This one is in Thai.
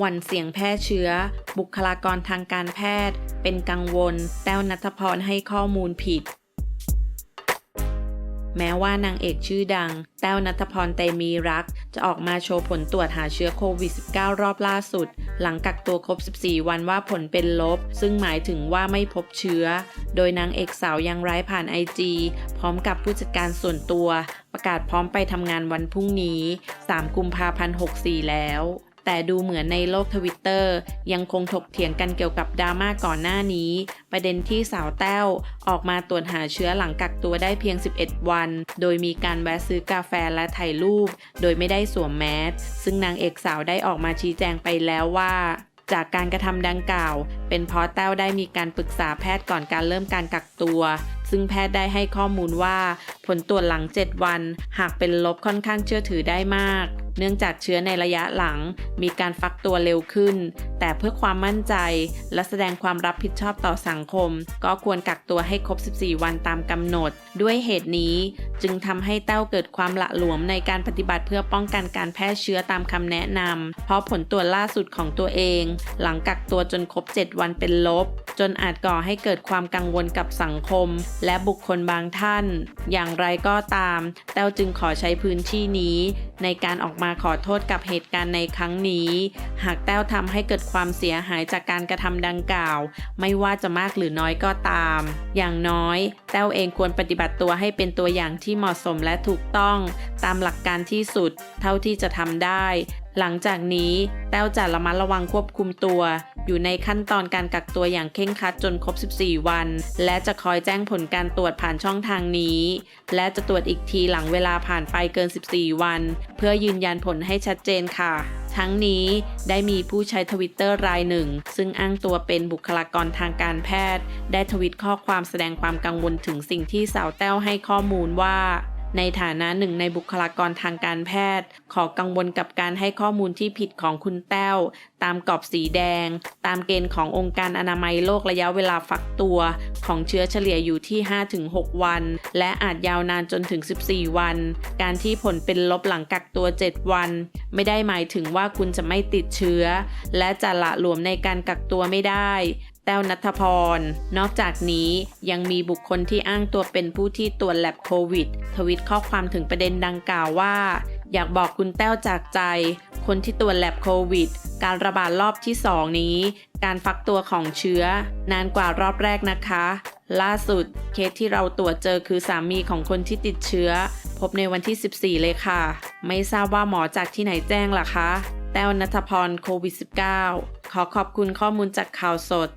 หวั่นเสี่ยงแพร่เชื้อ บุคลากรทางการแพทย์ เป็นกังวล แต้วนัทพรให้ข้อมูลผิด แม้ว่านางเอกชื่อดัง แต้วนัทพรเตมีรัก จะออกมาโชว์ผลตรวจหาเชื้อโควิด -19 รอบล่าสุด หลังกักตัวครบ 14 วันว่าผลเป็นลบ ซึ่งหมายถึงว่าไม่พบเชื้อ โดยนางเอกสาวยังไร้ผ่านไอจีพร้อมกับผู้จัดการส่วนตัว ประกาศพร้อมไปทำงานวันพรุ่งนี้ 3 กุมภาพันธ์ 64 แล้ว แต่ดูเหมือนในโลกทวิตเตอร์ยังคงถกเถียงกันเกี่ยวกับดราม่าก่อนหน้านี้ ประเด็นที่สาวแต้วออกมาตรวจหาเชื้อหลังกักตัวได้เพียง 11 วัน โดยมีการแวะซื้อกาแฟและถ่ายรูป โดยไม่ได้สวมแมสซึ่งนางเอกสาวได้ออกมาชี้แจงไปแล้วว่าจากการกระทำดังกล่าว เป็นเพราะแต้วได้มีการปรึกษาแพทย์ก่อนการเริ่มการกักตัว ซึ่งแพทย์ได้ให้ข้อมูลว่า ผลตรวจหลัง 7 วัน หากเป็นลบค่อนข้างเชื่อถือได้มาก เนื่องจากเชื้อในระยะหลังมีการฟักตัวเร็วขึ้น แต่เพื่อความมั่นใจ และแสดงความรับผิดชอบต่อสังคม ก็ควรกักตัวให้ครบ 14 วันตามกำหนด ด้วยเหตุนี้จึงทำให้แต้วเกิดความละหลวมในการปฏิบัติเพื่อป้องกันการแพร่เชื้อตามคำแนะนำเพราะผลตรวจล่าสุดของตัวเอง หลังกักตัวจนครบ 7 วันเป็นลบ จนอาจก่อให้เกิดความกังวลกับสังคม และบุคคลบางท่าน อย่างไรก็ตามแต้วจึงขอใช้พื้นที่นี้ ในการออกมาขอโทษกับเหตุการณ์ในครั้งนี้ หากแต้วทำให้เกิดความเสียหายจากการกระทำดังกล่าว ไม่ว่าจะมากหรือน้อยก็ตาม อย่างน้อยแต้วเองควรปฏิบัติตัวให้เป็นตัวอย่างที่เหมาะสมและถูกต้อง ตามหลักการที่สุด เท่าที่จะทำได้ หลังจากนี้แต้วจะระมัดระวังควบคุมตัว อยู่ในขั้นตอนการกักตัวอย่างเคร่งครัดจนครบ 14 วัน และจะคอยแจ้งผลการตรวจผ่านช่องทางนี้ และจะตรวจอีกทีหลังเวลาผ่านไปเกิน 14 วัน เพื่อยืนยันผลให้ชัดเจนค่ะ ทั้งนี้ได้มีผู้ใช้ทวิตเตอร์รายหนึ่ง ซึ่งอ้างตัวเป็นบุคลากรทางการแพทย์ ได้ทวิตข้อความแสดงความกังวลถึงสิ่งที่สาวแต้วให้ข้อมูลว่า ในฐานะหนึ่งในบุคลากรทางการแพทย์ ขอกังวลกับการให้ข้อมูลที่ผิดของคุณแต้ว ตามกรอบสีแดง ตามเกณฑ์ขององค์การอนามัยโลกระยะเวลาฟักตัว ของเชื้อเฉลี่ยอยู่ที่ 5-6 วัน และอาจยาวนานจนถึง 14 วัน การที่ผลเป็นลบหลังกักตัว 7 วัน ไม่ได้หมายถึงว่าคุณจะไม่ติดเชื้อ และจะละหลวมในการกักตัวไม่ได้ ต้วนัทพร นอกจากนี้ยังมีบุคคลที่อ้างตัวเป็นผู้ที่ตรวจแลบโควิด ทวิตข้อความถึงประเด็นดังกล่าวว่า อยากบอกคุณแต้วจากใจ คนที่ตรวจแลบโควิด การระบาดรอบที่ 2 นี้ การฟักตัวของเชื้อ นานกว่ารอบแรกนะคะ ล่าสุดเคสที่เราตรวจเจอคือสามีของคนที่ติดเชื้อ พบในวันที่ 14 เลยค่ะ ไม่ทราบว่าหมอจากที่ไหนแจ้งล่ะคะแต้วนัทพรโควิด -19 ขอขอบคุณข้อมูลจากข่าวสด